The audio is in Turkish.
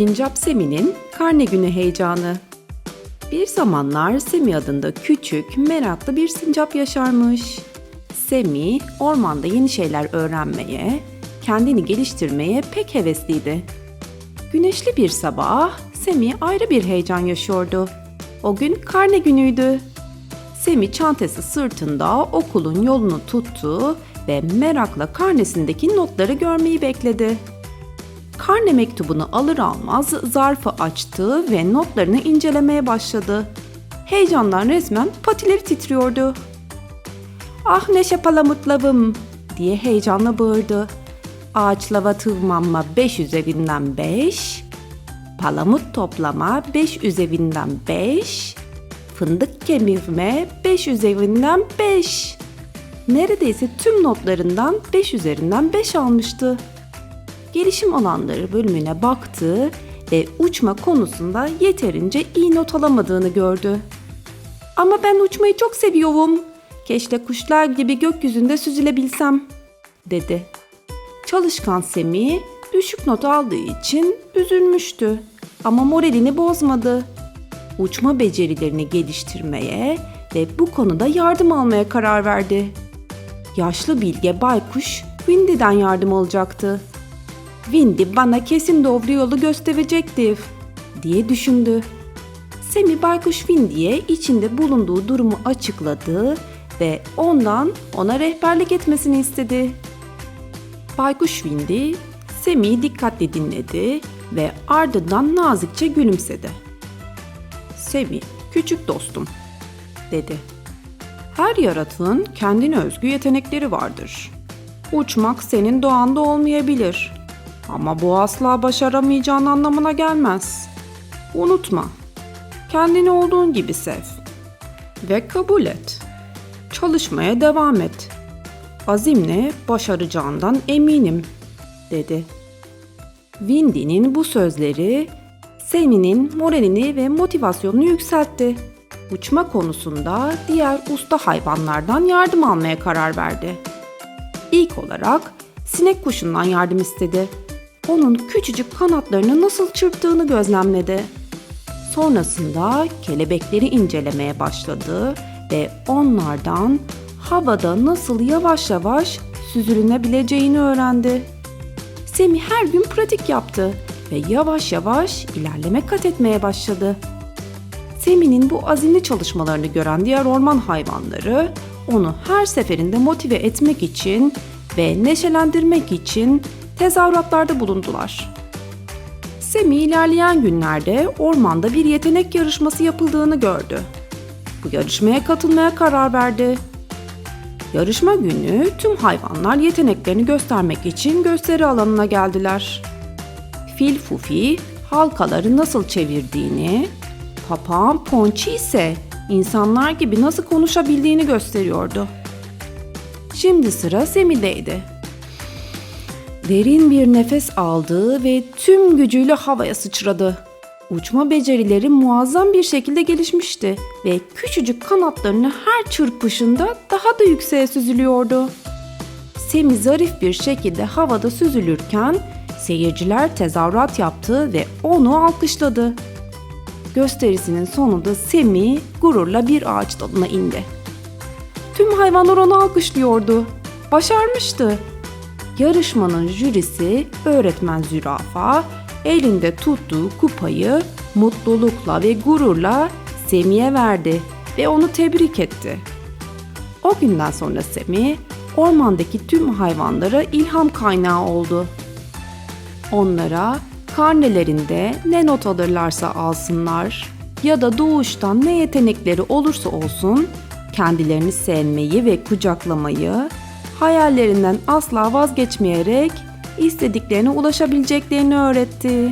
Sincap Semi'nin karne günü heyecanı. Bir zamanlar Semi adında küçük, meraklı bir sincap yaşarmış. Semi, ormanda yeni şeyler öğrenmeye, kendini geliştirmeye pek hevesliydi. Güneşli bir sabah Semi ayrı bir heyecan yaşıyordu. O gün karne günüydü. Semi çantası sırtında okulun yolunu tuttu ve merakla karnesindeki notları görmeyi bekledi. Karne mektubunu alır almaz zarfı açtı ve notlarını incelemeye başladı. Heyecandan resmen patileri titriyordu. Ah neşe palamutlavım diye heyecanla bağırdı. Ağaçlava tırmanma 5 üzerinden 5, palamut toplama 5 üzerinden 5, fındık kemirme 5 üzerinden 5. Neredeyse tüm notlarından 5 üzerinden 5 almıştı. Gelişim alanları bölümüne baktı ve uçma konusunda yeterince iyi not alamadığını gördü. Ama ben uçmayı çok seviyorum. Keşke kuşlar gibi gökyüzünde süzülebilsem, dedi. Çalışkan Semi düşük not aldığı için üzülmüştü ama moralini bozmadı. Uçma becerilerini geliştirmeye ve bu konuda yardım almaya karar verdi. Yaşlı bilge baykuş Windy'den yardım alacaktı. Windy bana kesin doğru yolu gösterecektir diye düşündü. Semi Baykuş Windy'ye içinde bulunduğu durumu açıkladı ve ondan ona rehberlik etmesini istedi. Baykuş Windy, Semi'yi dikkatle dinledi ve ardından nazikçe gülümsedi. Semi, küçük dostum, dedi. Her yaratığın kendine özgü yetenekleri vardır. Uçmak senin doğanda olmayabilir. Ama bu asla başaramayacağın anlamına gelmez. Unutma. Kendini olduğun gibi sev. Ve kabul et. Çalışmaya devam et. Azimle başaracağından eminim, dedi. Windy'nin bu sözleri Semi'nin moralini ve motivasyonunu yükseltti. Uçma konusunda diğer usta hayvanlardan yardım almaya karar verdi. İlk olarak sinek kuşundan yardım istedi. Onun küçücük kanatlarını nasıl çırptığını gözlemledi. Sonrasında kelebekleri incelemeye başladı ve onlardan havada nasıl yavaş yavaş süzülünebileceğini öğrendi. Semi her gün pratik yaptı ve yavaş yavaş ilerleme kat etmeye başladı. Semi'nin bu azimli çalışmalarını gören diğer orman hayvanları onu her seferinde motive etmek için ve neşelendirmek için tezahüratlarda bulundular. Semi ilerleyen günlerde ormanda bir yetenek yarışması yapıldığını gördü. Bu yarışmaya katılmaya karar verdi. Yarışma günü tüm hayvanlar yeteneklerini göstermek için gösteri alanına geldiler. Fil Fufi halkaları nasıl çevirdiğini, papağan Ponçi ise insanlar gibi nasıl konuşabildiğini gösteriyordu. Şimdi sıra Semi'deydi. Derin bir nefes aldı ve tüm gücüyle havaya sıçradı. Uçma becerileri muazzam bir şekilde gelişmişti ve küçücük kanatlarını her çırpışında daha da yükseğe süzülüyordu. Semi zarif bir şekilde havada süzülürken seyirciler tezahürat yaptı ve onu alkışladı. Gösterisinin sonunda Semi gururla bir ağaç dalına indi. Tüm hayvanlar onu alkışlıyordu. Başarmıştı. Yarışmanın jürisi öğretmen zürafa elinde tuttuğu kupayı mutlulukla ve gururla Semi'ye verdi ve onu tebrik etti. O günden sonra Semi ormandaki tüm hayvanlara ilham kaynağı oldu. Onlara karnelerinde ne not alırlarsa alsınlar ya da doğuştan ne yetenekleri olursa olsun kendilerini sevmeyi ve kucaklamayı, hayallerinden asla vazgeçmeyerek istediklerine ulaşabileceklerini öğretti.